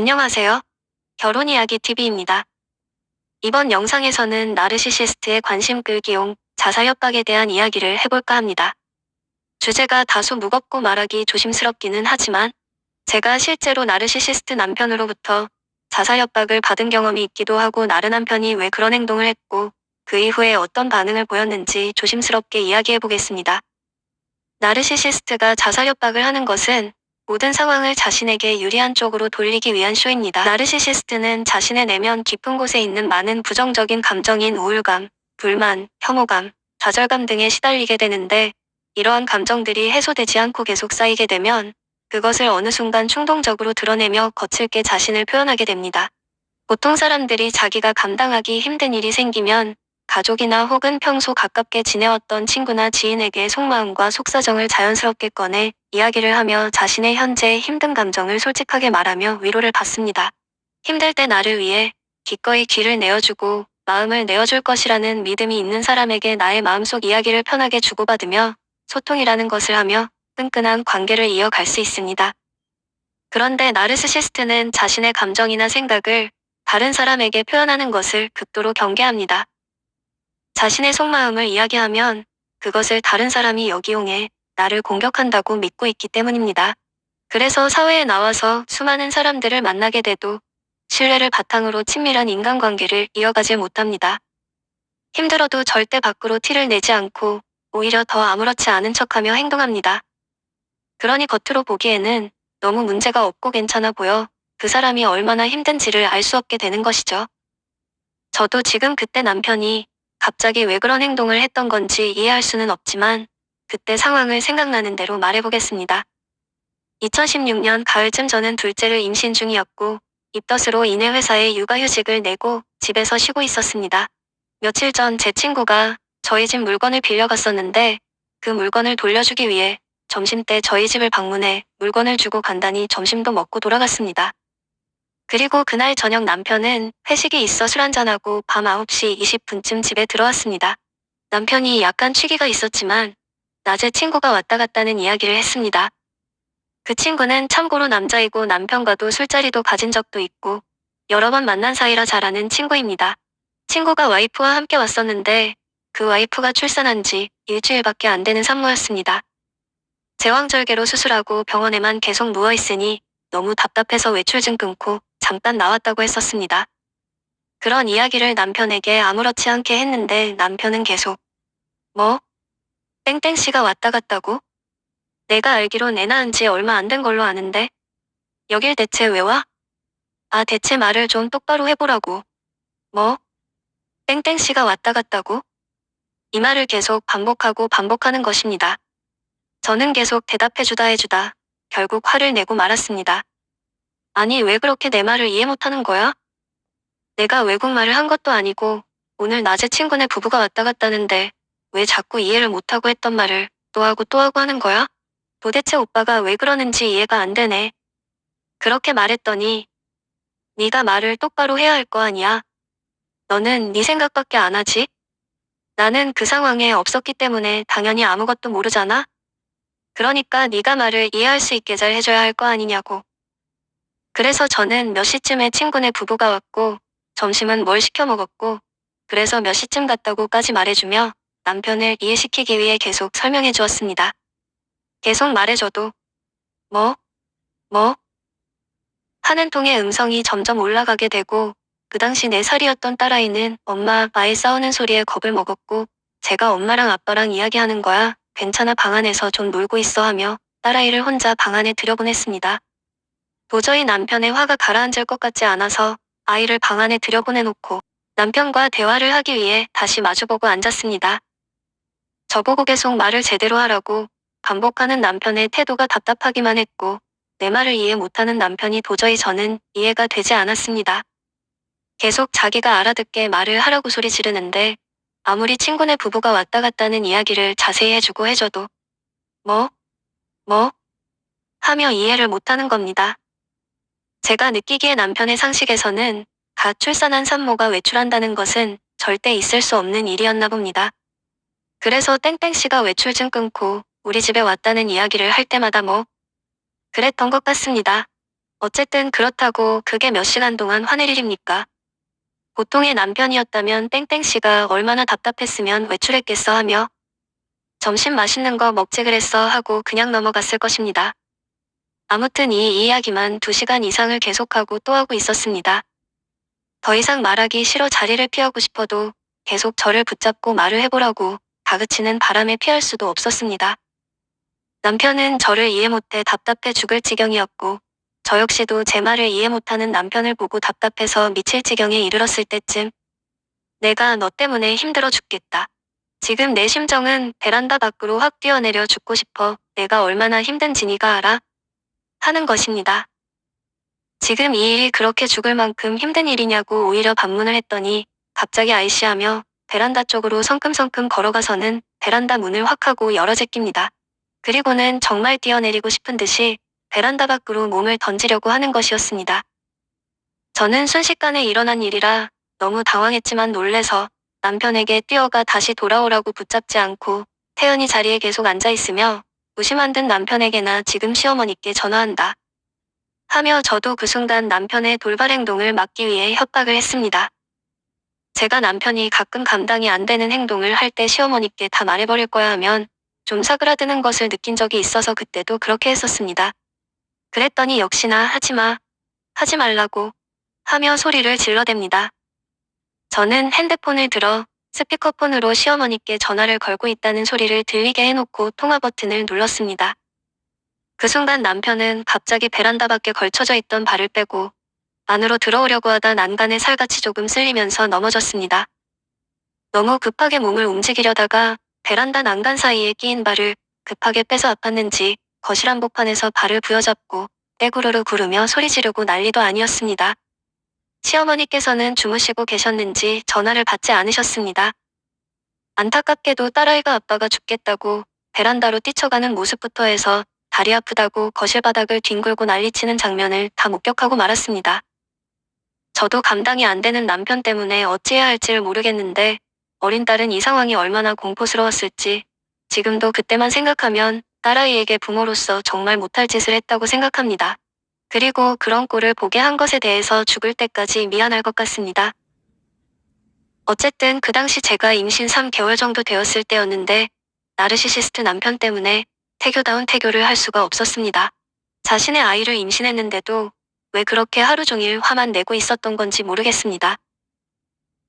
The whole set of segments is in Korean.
안녕하세요. 결혼 이야기 TV입니다. 이번 영상에서는 나르시시스트의 관심 끌기용 자살 협박에 대한 이야기를 해볼까 합니다. 주제가 다소 무겁고 말하기 조심스럽기는 하지만 제가 실제로 나르시시스트 남편으로부터 자살 협박을 받은 경험이 있기도 하고 나르 남편이 왜 그런 행동을 했고 그 이후에 어떤 반응을 보였는지 조심스럽게 이야기해 보겠습니다. 나르시시스트가 자살 협박을 하는 것은 모든 상황을 자신에게 유리한 쪽으로 돌리기 위한 쇼입니다. 나르시시스트는 자신의 내면 깊은 곳에 있는 많은 부정적인 감정인 우울감, 불만, 혐오감, 좌절감 등에 시달리게 되는데 이러한 감정들이 해소되지 않고 계속 쌓이게 되면 그것을 어느 순간 충동적으로 드러내며 거칠게 자신을 표현하게 됩니다. 보통 사람들이 자기가 감당하기 힘든 일이 생기면 가족이나 혹은 평소 가깝게 지내왔던 친구나 지인에게 속마음과 속사정을 자연스럽게 꺼내 이야기를 하며 자신의 현재 힘든 감정을 솔직하게 말하며 위로를 받습니다. 힘들 때 나를 위해 기꺼이 귀를 내어주고 마음을 내어줄 것이라는 믿음이 있는 사람에게 나의 마음속 이야기를 편하게 주고받으며 소통이라는 것을 하며 끈끈한 관계를 이어갈 수 있습니다. 그런데 나르스시스트는 자신의 감정이나 생각을 다른 사람에게 표현하는 것을 극도로 경계합니다. 자신의 속마음을 이야기하면 그것을 다른 사람이 역이용해 나를 공격한다고 믿고 있기 때문입니다. 그래서 사회에 나와서 수많은 사람들을 만나게 돼도 신뢰를 바탕으로 친밀한 인간관계를 이어가지 못합니다. 힘들어도 절대 밖으로 티를 내지 않고 오히려 더 아무렇지 않은 척하며 행동합니다. 그러니 겉으로 보기에는 너무 문제가 없고 괜찮아 보여 그 사람이 얼마나 힘든지를 알 수 없게 되는 것이죠. 저도 지금 그때 남편이 갑자기 왜 그런 행동을 했던 건지 이해할 수는 없지만 그때 상황을 생각나는 대로 말해보겠습니다. 2016년 가을쯤 저는 둘째를 임신 중이었고 입덧으로 인해 회사에 육아휴직을 내고 집에서 쉬고 있었습니다. 며칠 전 제 친구가 저희 집 물건을 빌려갔었는데 그 물건을 돌려주기 위해 점심때 저희 집을 방문해 물건을 주고 간단히 점심도 먹고 돌아갔습니다. 그리고 그날 저녁 남편은 회식이 있어 술 한잔하고 밤 9시 20분쯤 집에 들어왔습니다. 남편이 약간 취기가 있었지만 낮에 친구가 왔다 갔다는 이야기를 했습니다. 그 친구는 참고로 남자이고 남편과도 술자리도 가진 적도 있고 여러 번 만난 사이라 잘 아는 친구입니다. 친구가 와이프와 함께 왔었는데 그 와이프가 출산한 지 일주일밖에 안 되는 산모였습니다. 제왕절개로 수술하고 병원에만 계속 누워있으니 너무 답답해서 외출증 끊고 잠깐 나왔다고 했었습니다. 그런 이야기를 남편에게 아무렇지 않게 했는데 남편은 계속 뭐? 땡땡 씨가 왔다 갔다고? 내가 알기론 애 낳은 지 얼마 안 된 걸로 아는데 여길 대체 왜 와? 아 대체 말을 좀 똑바로 해보라고. 뭐? 땡땡 씨가 왔다 갔다고? 이 말을 계속 반복하고 반복하는 것입니다. 저는 계속 대답해주다 해주다 결국 화를 내고 말았습니다. 아니 왜 그렇게 내 말을 이해 못하는 거야? 내가 외국말을 한 것도 아니고 오늘 낮에 친구네 부부가 왔다 갔다는데 왜 자꾸 이해를 못하고 했던 말을 또 하고 또 하고 하는 거야? 도대체 오빠가 왜 그러는지 이해가 안 되네. 그렇게 말했더니 네가 말을 똑바로 해야 할 거 아니야. 너는 네 생각밖에 안 하지? 나는 그 상황에 없었기 때문에 당연히 아무것도 모르잖아. 그러니까 네가 말을 이해할 수 있게 잘 해줘야 할 거 아니냐고. 그래서 저는 몇 시쯤에 친구네 부부가 왔고 점심은 뭘 시켜 먹었고 그래서 몇 시쯤 갔다고까지 말해주며 남편을 이해시키기 위해 계속 설명해 주었습니다. 계속 말해줘도 뭐? 뭐? 하는 통의 음성이 점점 올라가게 되고 그 당시 4살이었던 딸아이는 엄마 아빠의 싸우는 소리에 겁을 먹었고 제가 엄마랑 아빠랑 이야기하는 거야 괜찮아 방 안에서 좀 놀고 있어 하며 딸아이를 혼자 방 안에 들여보냈습니다. 도저히 남편의 화가 가라앉을 것 같지 않아서 아이를 방 안에 들여보내놓고 남편과 대화를 하기 위해 다시 마주보고 앉았습니다. 저보고 계속 말을 제대로 하라고 반복하는 남편의 태도가 답답하기만 했고 내 말을 이해 못하는 남편이 도저히 저는 이해가 되지 않았습니다. 계속 자기가 알아듣게 말을 하라고 소리 지르는데 아무리 친구네 부부가 왔다 갔다는 이야기를 자세히 해주고 해줘도 뭐? 뭐? 하며 이해를 못하는 겁니다. 제가 느끼기에 남편의 상식에서는 갓 출산한 산모가 외출한다는 것은 절대 있을 수 없는 일이었나 봅니다. 그래서 땡땡씨가 외출증 끊고 우리 집에 왔다는 이야기를 할 때마다 뭐 그랬던 것 같습니다. 어쨌든 그렇다고 그게 몇 시간 동안 화낼 일입니까? 보통의 남편이었다면 땡땡씨가 얼마나 답답했으면 외출했겠어 하며 점심 맛있는 거 먹지 그랬어 하고 그냥 넘어갔을 것입니다. 아무튼 이 이야기만 두 시간 이상을 계속하고 또 하고 있었습니다. 더 이상 말하기 싫어 자리를 피하고 싶어도 계속 저를 붙잡고 말을 해보라고 다그치는 바람에 피할 수도 없었습니다. 남편은 저를 이해 못해 답답해 죽을 지경이었고 저 역시도 제 말을 이해 못하는 남편을 보고 답답해서 미칠 지경에 이르렀을 때쯤 내가 너 때문에 힘들어 죽겠다. 지금 내 심정은 베란다 밖으로 확 뛰어내려 죽고 싶어 내가 얼마나 힘든지 니가 알아? 하는 것입니다. 지금 이 일이 그렇게 죽을 만큼 힘든 일이냐고 오히려 반문을 했더니 갑자기 아이씨하며 베란다 쪽으로 성큼성큼 걸어가서는 베란다 문을 확 하고 열어 제낍니다. 그리고는 정말 뛰어내리고 싶은 듯이 베란다 밖으로 몸을 던지려고 하는 것이었습니다. 저는 순식간에 일어난 일이라 너무 당황했지만 놀래서 남편에게 뛰어가 다시 돌아오라고 붙잡지 않고 태연이 자리에 계속 앉아 있으며 무심한 듯 남편에게나 지금 시어머니께 전화한다. 하며 저도 그 순간 남편의 돌발 행동을 막기 위해 협박을 했습니다. 제가 남편이 가끔 감당이 안 되는 행동을 할 때 시어머니께 다 말해버릴 거야 하면 좀 사그라드는 것을 느낀 적이 있어서 그때도 그렇게 했었습니다. 그랬더니 역시나 하지 마, 하지 말라고 하며 소리를 질러댑니다. 저는 핸드폰을 들어 스피커폰으로 시어머니께 전화를 걸고 있다는 소리를 들리게 해놓고 통화 버튼을 눌렀습니다. 그 순간 남편은 갑자기 베란다 밖에 걸쳐져 있던 발을 빼고 안으로 들어오려고 하다 난간에 살같이 조금 쓸리면서 넘어졌습니다. 너무 급하게 몸을 움직이려다가 베란다 난간 사이에 끼인 발을 급하게 빼서 아팠는지 거실 한복판에서 발을 부여잡고 떼구르르 구르며 소리 지르고 난리도 아니었습니다. 시어머니께서는 주무시고 계셨는지 전화를 받지 않으셨습니다. 안타깝게도 딸아이가 아빠가 죽겠다고 베란다로 뛰쳐가는 모습부터 해서 다리 아프다고 거실 바닥을 뒹굴고 난리치는 장면을 다 목격하고 말았습니다. 저도 감당이 안 되는 남편 때문에 어찌해야 할지를 모르겠는데 어린 딸은 이 상황이 얼마나 공포스러웠을지 지금도 그때만 생각하면 딸아이에게 부모로서 정말 못할 짓을 했다고 생각합니다. 그리고 그런 꼴을 보게 한 것에 대해서 죽을 때까지 미안할 것 같습니다. 어쨌든 그 당시 제가 임신 3개월 정도 되었을 때였는데 나르시시스트 남편 때문에 태교다운 태교를 할 수가 없었습니다. 자신의 아이를 임신했는데도 왜 그렇게 하루 종일 화만 내고 있었던 건지 모르겠습니다.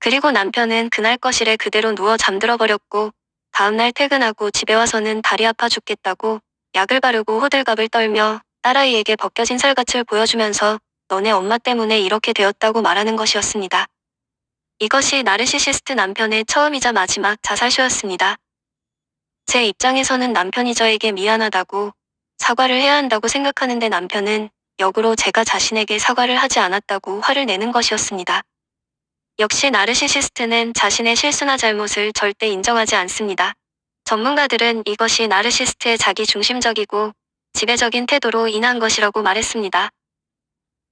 그리고 남편은 그날 거실에 그대로 누워 잠들어 버렸고 다음날 퇴근하고 집에 와서는 다리 아파 죽겠다고 약을 바르고 호들갑을 떨며 딸아이에게 벗겨진 살갗을 보여주면서 너네 엄마 때문에 이렇게 되었다고 말하는 것이었습니다. 이것이 나르시시스트 남편의 처음이자 마지막 자살쇼였습니다. 제 입장에서는 남편이 저에게 미안하다고 사과를 해야 한다고 생각하는데 남편은 역으로 제가 자신에게 사과를 하지 않았다고 화를 내는 것이었습니다. 역시 나르시시스트는 자신의 실수나 잘못을 절대 인정하지 않습니다. 전문가들은 이것이 나르시스트의 자기 중심적이고 지배적인 태도로 인한 것이라고 말했습니다.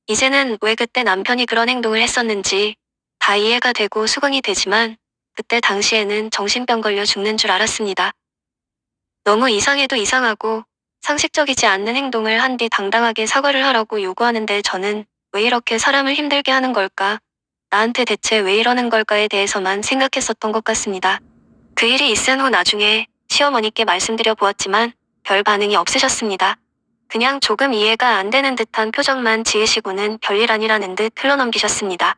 이제는 왜 그때 남편이 그런 행동을 했었는지 다 이해가 되고 수긍이 되지만 그때 당시에는 정신병 걸려 죽는 줄 알았습니다. 너무 이상해도 이상하고 상식적이지 않는 행동을 한 뒤 당당하게 사과를 하라고 요구하는데 저는 왜 이렇게 사람을 힘들게 하는 걸까? 나한테 대체 왜 이러는 걸까에 대해서만 생각했었던 것 같습니다. 그 일이 있은 후 나중에 시어머니께 말씀드려 보았지만 별 반응이 없으셨습니다. 그냥 조금 이해가 안 되는 듯한 표정만 지으시고는 별일 아니라는 듯 흘러넘기셨습니다.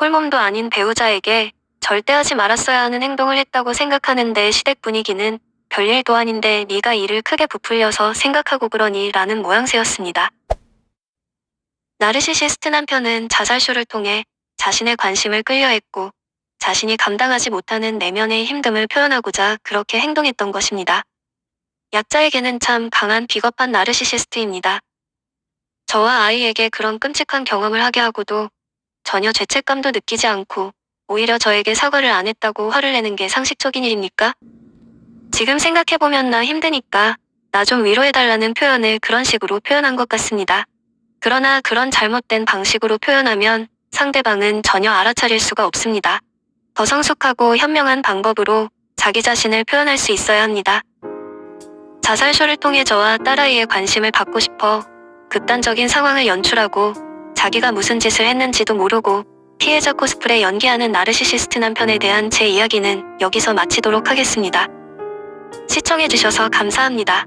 홀몸도 아닌 배우자에게 절대 하지 말았어야 하는 행동을 했다고 생각하는데 시댁 분위기는 별일도 아닌데 네가 일을 크게 부풀려서 생각하고 그러니 라는 모양새였습니다. 나르시시스트 남편은 자살쇼를 통해 자신의 관심을 끌려했고 자신이 감당하지 못하는 내면의 힘듦을 표현하고자 그렇게 행동했던 것입니다. 약자에게는 참 강한 비겁한 나르시시스트입니다. 저와 아이에게 그런 끔찍한 경험을 하게 하고도 전혀 죄책감도 느끼지 않고 오히려 저에게 사과를 안 했다고 화를 내는 게 상식적인 일입니까? 지금 생각해보면 나 힘드니까 나 좀 위로해달라는 표현을 그런 식으로 표현한 것 같습니다. 그러나 그런 잘못된 방식으로 표현하면 상대방은 전혀 알아차릴 수가 없습니다. 더 성숙하고 현명한 방법으로 자기 자신을 표현할 수 있어야 합니다. 자살쇼를 통해 저와 딸아이의 관심을 받고 싶어 극단적인 상황을 연출하고 자기가 무슨 짓을 했는지도 모르고 피해자 코스프레 연기하는 나르시시스트 남편에 대한 제 이야기는 여기서 마치도록 하겠습니다. 시청해주셔서 감사합니다.